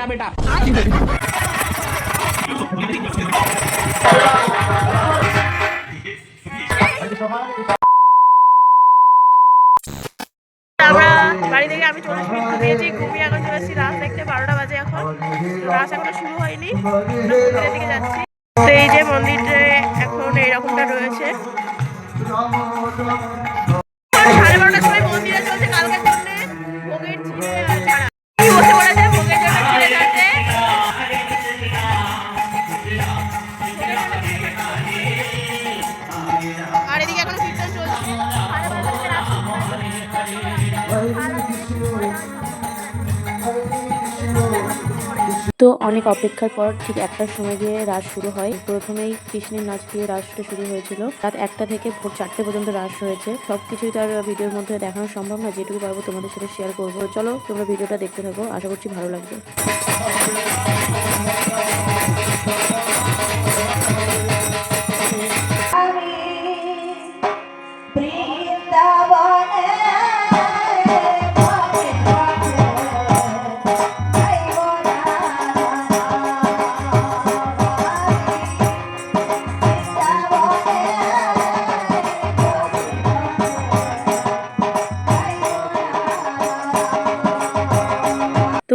गया बेटा আমরা বাড়ি থেকে আমি চলে এসে ঘুমিয়েছি ঘুমিয়ে এখন চলে এসেছি রাত দেখতে বারোটা বাজে এখন রাস এখনো শুরু হয়নি আমরা মন্দিরের দিকে যাচ্ছি তো এই যে মন্দিরে এখন এইরকমটা রয়েছে তো অনেক অপেক্ষার পর ঠিক একটার সময় গিয়ে রাস শুরু হয়। প্রথমেই কৃষ্ণের নাচ দিয়ে রাসটা শুরু হয়েছিল। রাত একটা থেকে ভোর চারটে পর্যন্ত রাস হয়েছে। সবকিছুই তার ভিডিওর মধ্যে দেখানো সম্ভব না যেটুকু পারব তোমাদের সাথে শেয়ার করব। চলো, তোমরা ভিডিওটা দেখতে থাকো। আশা করছি ভালো লাগবে।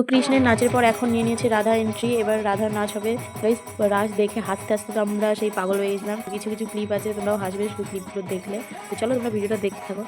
কৃষ্ণের নাচের পর এখন নিয়ে নিয়েছে রাধা এন্ট্রি এবার রাধার নাচ হবে। গাইস রাস দেখে হাসতে হাসতে তো আমরা সেই পাগল হয়ে গেছিলাম। কিছু কিছু ক্লিপ আছে, তোমরাও হাসবে শুধু ক্লিপগুলো দেখলে। তো চলো তোমরা ভিডিওটা দেখতে থাকো।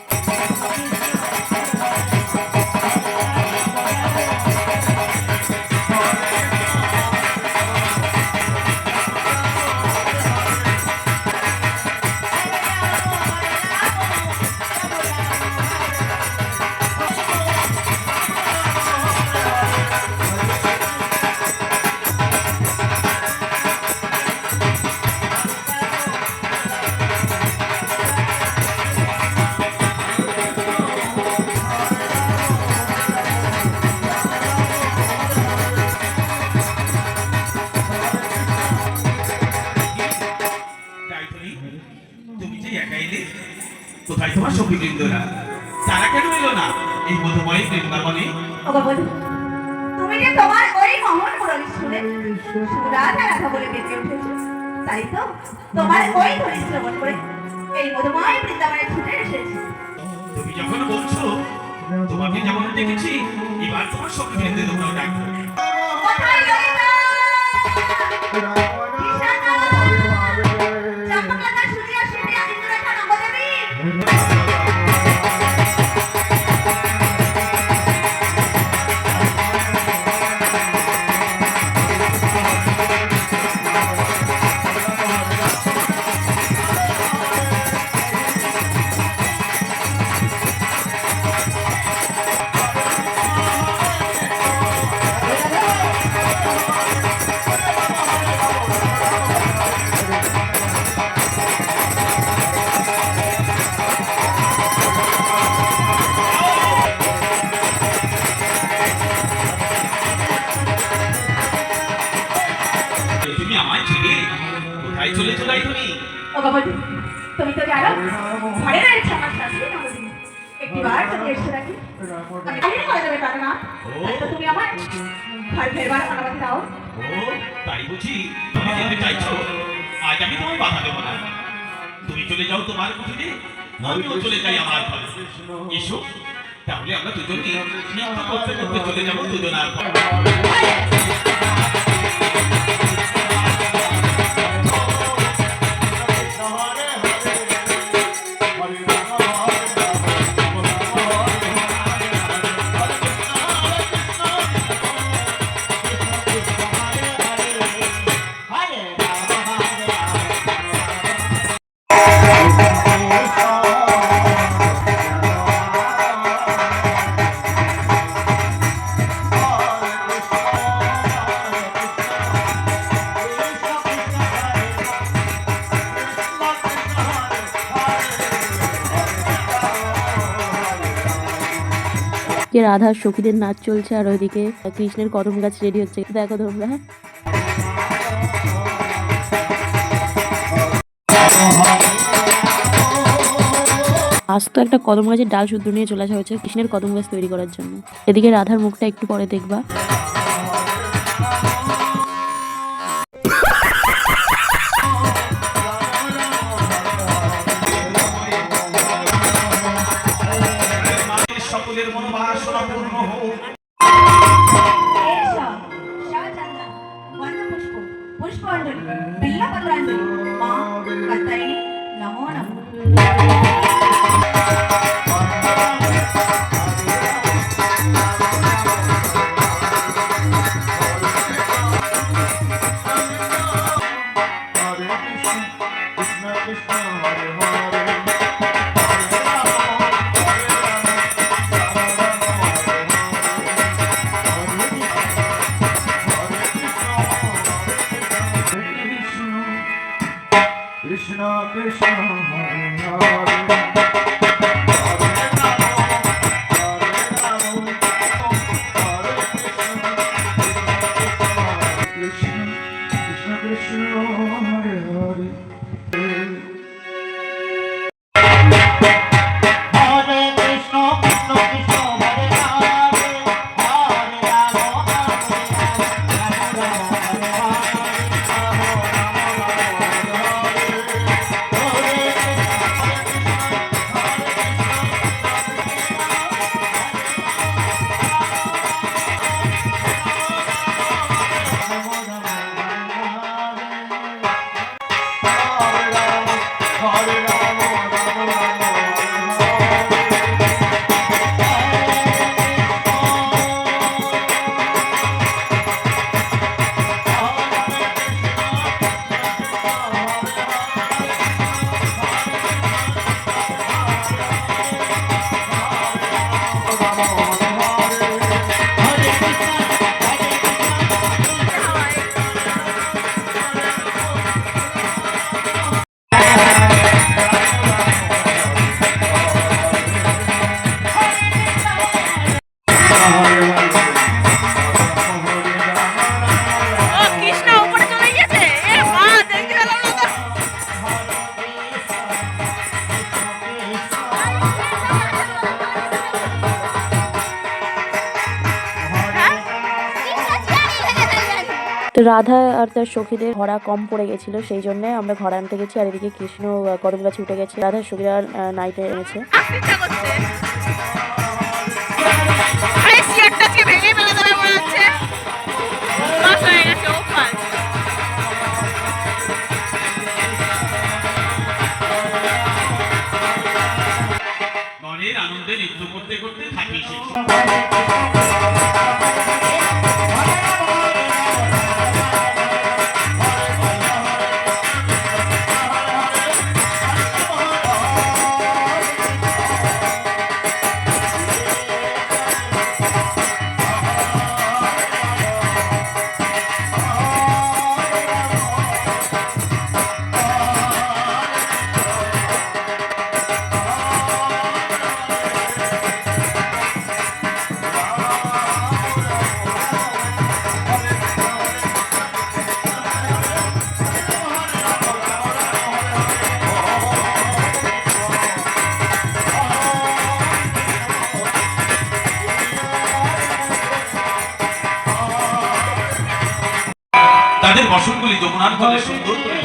মধুময় বৃন্দাবনে ওগো বধূ, তুমি যে তোমার ওই মহন মুরলী শুনে রাধা রাধা বলে বেঁচে উঠেছো। তাই তো তোমার ওই ধ্বনি শ্রবণ করে এই মধুময় বৃন্দাবনে ছুটে এসেছি। তুমি যখন বলছো তোমাকে যেমন দেখেছি এবার তোমার সখী বৃন্দের উপর ডাকবো কোথায় ললিতা? ওগো তুমি তো জানো ঘরে রয়েছে আমার শাশুড়ি নবদিনী একটিবার যদি এসে রাখি। আমি কাহিনী করে দেবে তার না তো তুমি আমার ঘর ফেরবার অনুমতি দাও। ও তাই বুঝি? তুমি যেতে চাইছো? আজ আমি তোমায় বাধা দেবো না। তুমি চলে যাও তোমার কুঠিরে আমিও চলে যাই আমার ঘরে। এসো তাহলে আমরা দুজনে নৃত্য করতে করতে চলে যাব দুজনার পর ওদিকে রাধার সখীদের নাচ চলছে আর ওইদিকে কৃষ্ণের কদম গাছ রেডি হচ্ছে। দেখো তোমরা হ্যাঁ? আজ তো একটা কদম গাছের ডাল শুদ্ধ নিয়ে চলে আসা হয়েছে কৃষ্ণের কদম গাছ তৈরি করার জন্য। এদিকে রাধার মুখটা একটু পরে দেখবা। নিজের মনোবাসনা পূর্ণ হোক పుష్పాంజలి పిల్ల పదరాంజలి మా కత్తరిని నమో నమో রাধা আর তার সখীদের ঘোড়া কম পড়ে গেছিল সেই জন্য আমরা ঘোড়া আনতে গেছি। আর এদিকে কৃষ্ণ গরম গাছে উঠে গেছে। রাধার সখীরা নাইটে এনেছে। নৃত্য করতে করতে থাকি। আমার তলে সুন্দর করে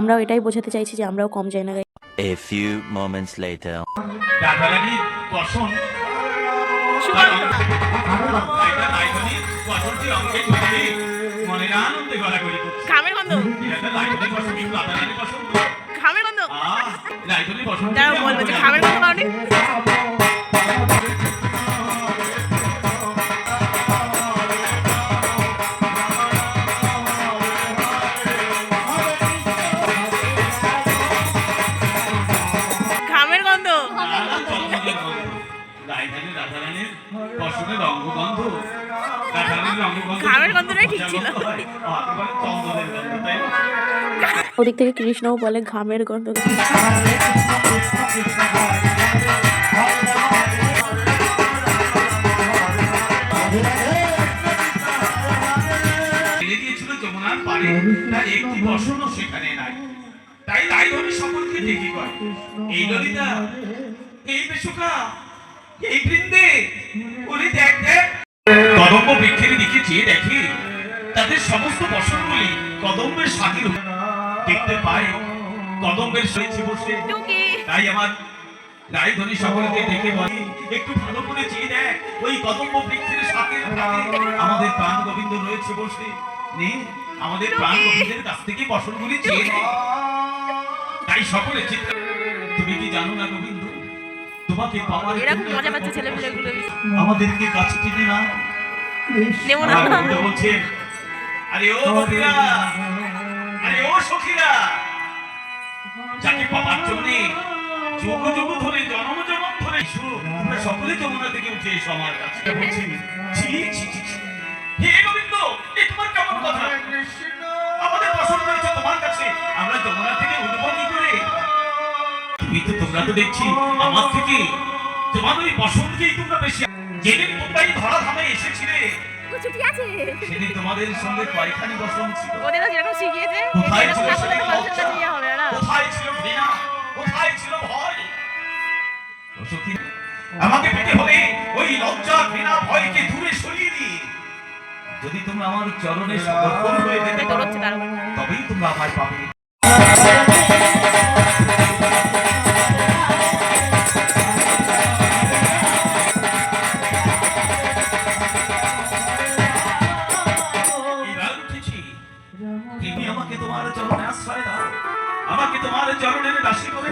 আমরাও এটাই বোঝাতে চাইছি যে আমরাও কম যাই না গাই। A few moments later. মনের আনন্দে গড়াগড়ি করছে ঘামের গন্ধ। ঘামের গন্ধ বলব যে ঘামের গন্ধ গন্ধটাই ঠিক ছিল। চন্দনের গন্ধ তাই ওদিক থেকে কৃষ্ণও বলে ঘামের গন্ধ। যমুনার পাড়ে। তার একটি বসনও সেখানে নাই। তাই সকলকে ডেকে কয় এই ললিতা এই বেশুকা এই বৃন্দে ওরে দেখ দেখ। কদম্ব বৃক্ষের দিকে চেয়ে দেখে তাদের সমস্ত বসনগুলি কদম্বের সাথে দেখতে কদম্বের বসে। তাই আমার রায়ধনী সকলকে ডেকে বলে একটু ভালো করে চেয়ে দেখ ওই কদম্ব বৃক্ষের সাথে আমাদের প্রাণ গোবিন্দ রয়েছে বসে। নে আমাদের প্রাণ গোবিন্দের কাছ থেকে ফসলগুলি চেয়ে তাই সকলে চিন্তা তুমি কি জানো না গোবিন্দ? তোমাকে পাওয়ার এরকম মজা পাচ্ছে ছেলেপিলেগুলো। আমাদেরকে কাছে টেনে না নেব না। বলছে আরে ও বন্ধুরা আরে ও সখীরা যাকে পাবার জন্য যুগ যুগ ধরে জনম জনম ধরে এসো, তোমরা সকলে যমুনা থেকে উঠে এসো আমার কাছে। বলছি ছি ছি ছি ছি। হে গোবিন্দ এ তোমার কেমন কথা? আমাদের পছন্দ হয়েছে তোমার কাছে। আমরা যমুনা থেকে তুমি তো তোমরা তো দেখছি আমার থেকে তোমার ওই বসন্তকেই তোমরা বেশি যেদিন তোমরা এই ধরা ধামে এসেছিলে সেদিন তোমাদের সঙ্গে কয়খানি বসন্ত ছিল? কোথায় ছিল কোথায় ছিল ঘৃণা? কোথায় ছিল ভয়? আমাকে পেতে হলে ওই লজ্জা ঘৃণা ভয়কে দূরে সরিয়ে যদি তোমরা আমার চরণে সমর্পণ হয়ে যেতে তবেই তোমরা আমায় পাবে। তোমার চরণের দাসী করে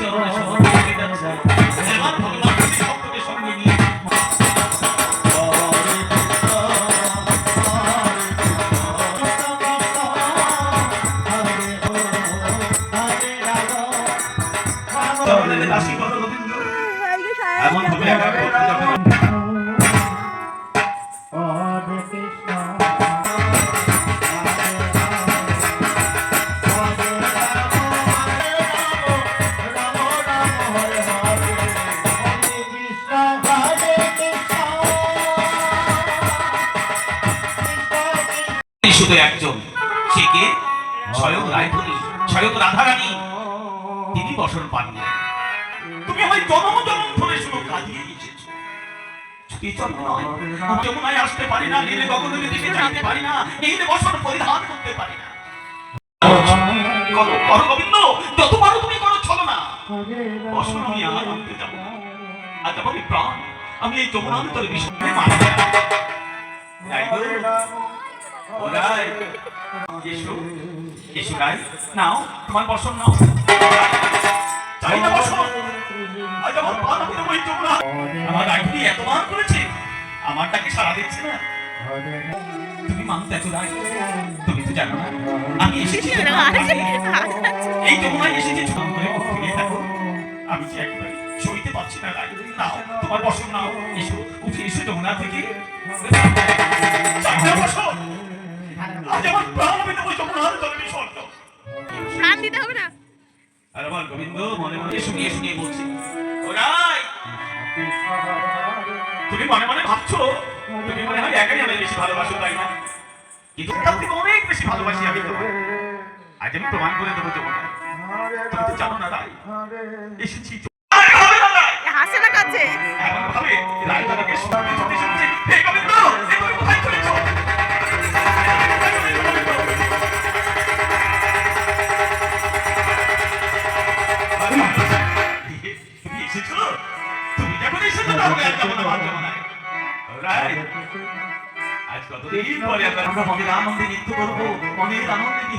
চরণে সমর্পণ করে যাচ্ছে আমার শুধু একজন। সে কে? স্বয়ং রায়ধনী স্বয়ং রাধারানী। তিনি বসন পাননি। তুমি আমায় জনম জনম ধরে শুধু কাঁদিয়ে এসেছ আসতে পারি না নীলে বসন পরিধান করতে পারি না। করো, করো তুমি করো চলো না। বসন আমি আর আনতে যাব না। আমি এই যমুনার ভিতরে বিষয়ে মানি ওরাই এসো এসো রাই নাও তোমার বসন নাও চাই না বসন আজ আমার প্রাণ আমি দেবো এই আমার রাইগুলি এত মান করেছে? আমারটাকে সারা দিচ্ছে না? তুমি মানতে এত রাই তুমি তো জানো না। আমি এসেছি তোমার বাড়ি। এই যমুনায় এসেছি ছোট করে মুখ ফিরিয়ে আমি যে একবার সইতে পারছি না রাই নাও তোমার বসন নাও। এসো উঠে এসো যমুনা থেকে। চাই না বসন আজ আমার প্রাণ আমি দেবো যমুনার জলে বিসর্গ প্রাণ দিতে হবে না। আর আমার গোবিন্দ মনে মনে শুনিয়ে শুনিয়ে বলছি। ওরাই! তুমি মনে মনে ভাবছ তুমি মনে হয় একাই আমি বেশি ভালোবাসো তাই না? কিন্তু তার থেকে অনেক বেশি ভালোবাসি আমি তোমায়। আজ আমি প্রমাণ করে দেবো যমুনা তুমি তো জানো না রাই এসেছি হাসে না কাছে করব মনের আনন্দে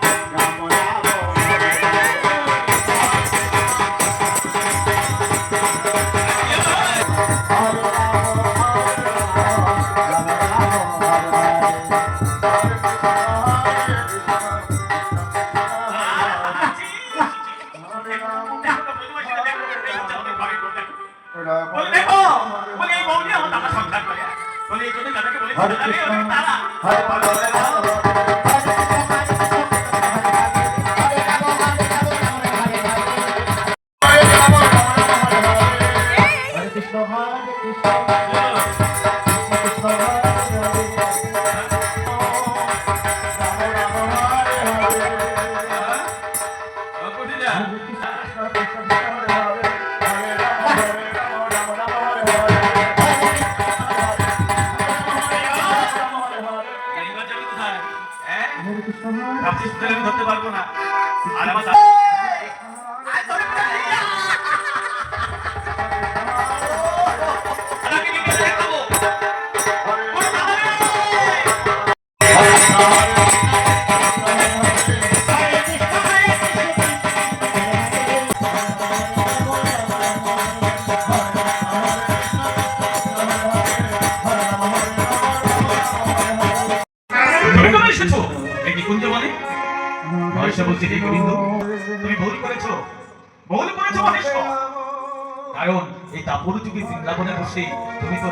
বসে তুমি তো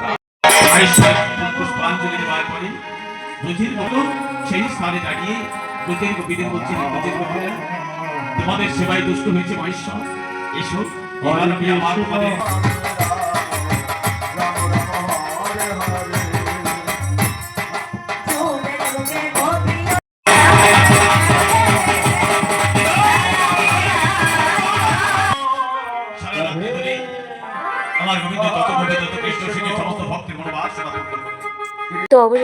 পুষ্পাঞ্জলি দেওয়ার পরে ব্রজের মতন সেই স্থানে দাঁড়িয়ে ব্রজের গোপীদের বলছে ব্রজের গোপীরা তোমাদের সেবায় দুষ্ট হয়েছে মহেশ্বর। এসো এবার আমি আমার তোমাদের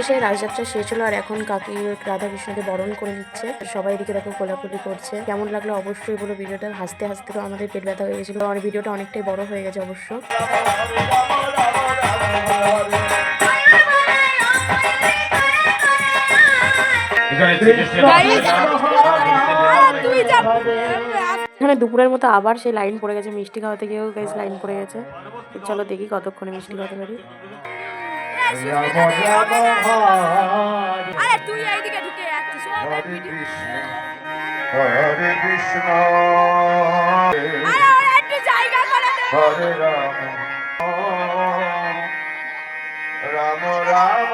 অবশেষে রাজযাত্রা শেষ হলো, আর এখন কাকি রাধাকৃষ্ণকে বরণ করে নিচ্ছে। সবাই এদিকে দেখো কোলাকুলি করছে। কেমন লাগল অবশ্যই বলো ভিডিওটা। হাসতে হাসতে তো আমাদের পেট ব্যথা হয়ে গেছিল। আর ভিডিওটা অনেকটাই বড় হয়ে গেছে অবশ্য। এখানে দুপুরের মতো আবার সেই লাইন পড়ে গেছে। মিষ্টি খাওয়াতে গিয়েও গাইস লাইন পড়ে গেছে। চলো দেখি কতক্ষণে মিষ্টি খাওয়াতে পারি। আরে তুই এইদিকে ঢুকে যাচ্ছিস হরে কৃষ্ণ হরে কৃষ্ণ আরে ওরা একটু জায়গা করে দে হরে রাম রাম রাম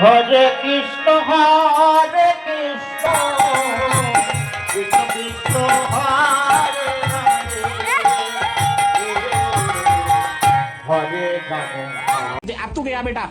হরে কৃষ্ণ হরে কৃষ্ণ কৃষ্ণ কৃষ্ণ হরে अब तू गया बेटा।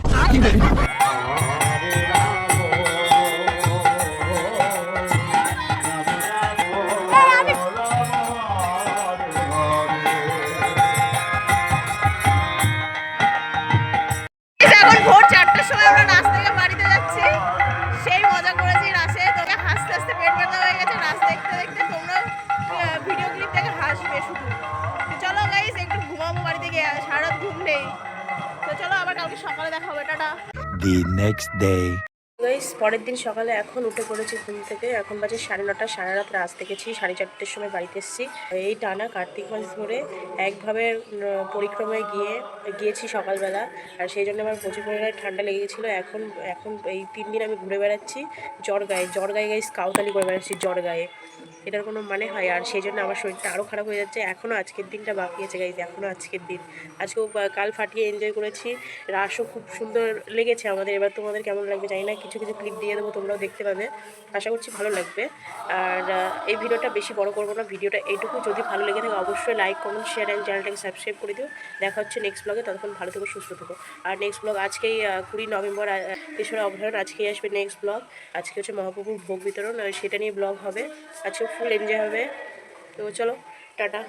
পরের দিন সকালে এখন উঠে পড়েছি ঘুম থেকে। এখন বাজে সাড়ে নটা, সাড়ে রাত রাত দেখেছি সাড়ে চারটের সময় বাড়িতে এসেছি। এই টানা কার্তিক মাস ধরে একভাবে পরিক্রমায় গিয়ে, গিয়েছি সকালবেলা। আর সেই জন্য আমার প্রচুর পরিমাণে ঠান্ডা লেগে গেছিল এখন এখন এই তিন দিন আমি ঘুরে বেড়াচ্ছি জ্বর গায়ে জ্বর গায়ে গায়ে স্কাউতালি করে বেড়াচ্ছি জ্বর গায়ে এটার কোনো মানে হয়। আর সেই জন্য আমার শরীরটা আরও খারাপ হয়ে যাচ্ছে। এখনও আজকের দিনটা বাকি আছে গাইজ এখনও আজকের দিন। আজকেও কাল ফাটিয়ে এনজয় করেছি। রাসও খুব সুন্দর লেগেছে আমাদের। এবার তোমাদের কেমন লাগবে জানি না। কিছু কিছু ক্লিপ দিয়ে দেবো, তোমরাও দেখতে পাবে। আশা করছি ভালো লাগবে। আর এই ভিডিওটা বেশি বড় করব না। ভিডিওটা এইটুকু যদি ভালো লেগে থাকে অবশ্যই লাইক কমেন্ট শেয়ার অ্যান্ড চ্যানেলটাকে সাবস্ক্রাইব করে দিও। দেখা হচ্ছে নেক্সট ব্লগে ততক্ষণ ভালো থেকো, সুস্থ থেকো। আর নেক্সট ব্লগ আজকেই কুড়ি নভেম্বর তেসরা অভয়ারণ আজকেই আসবে নেক্সট ব্লগ আজকে হচ্ছে মহাপ্রভুর ভোগ বিতরণ। সেটা নিয়ে ব্লগ হবে। আজকে ফুল এনজয় হবে। তো চলো টাটা।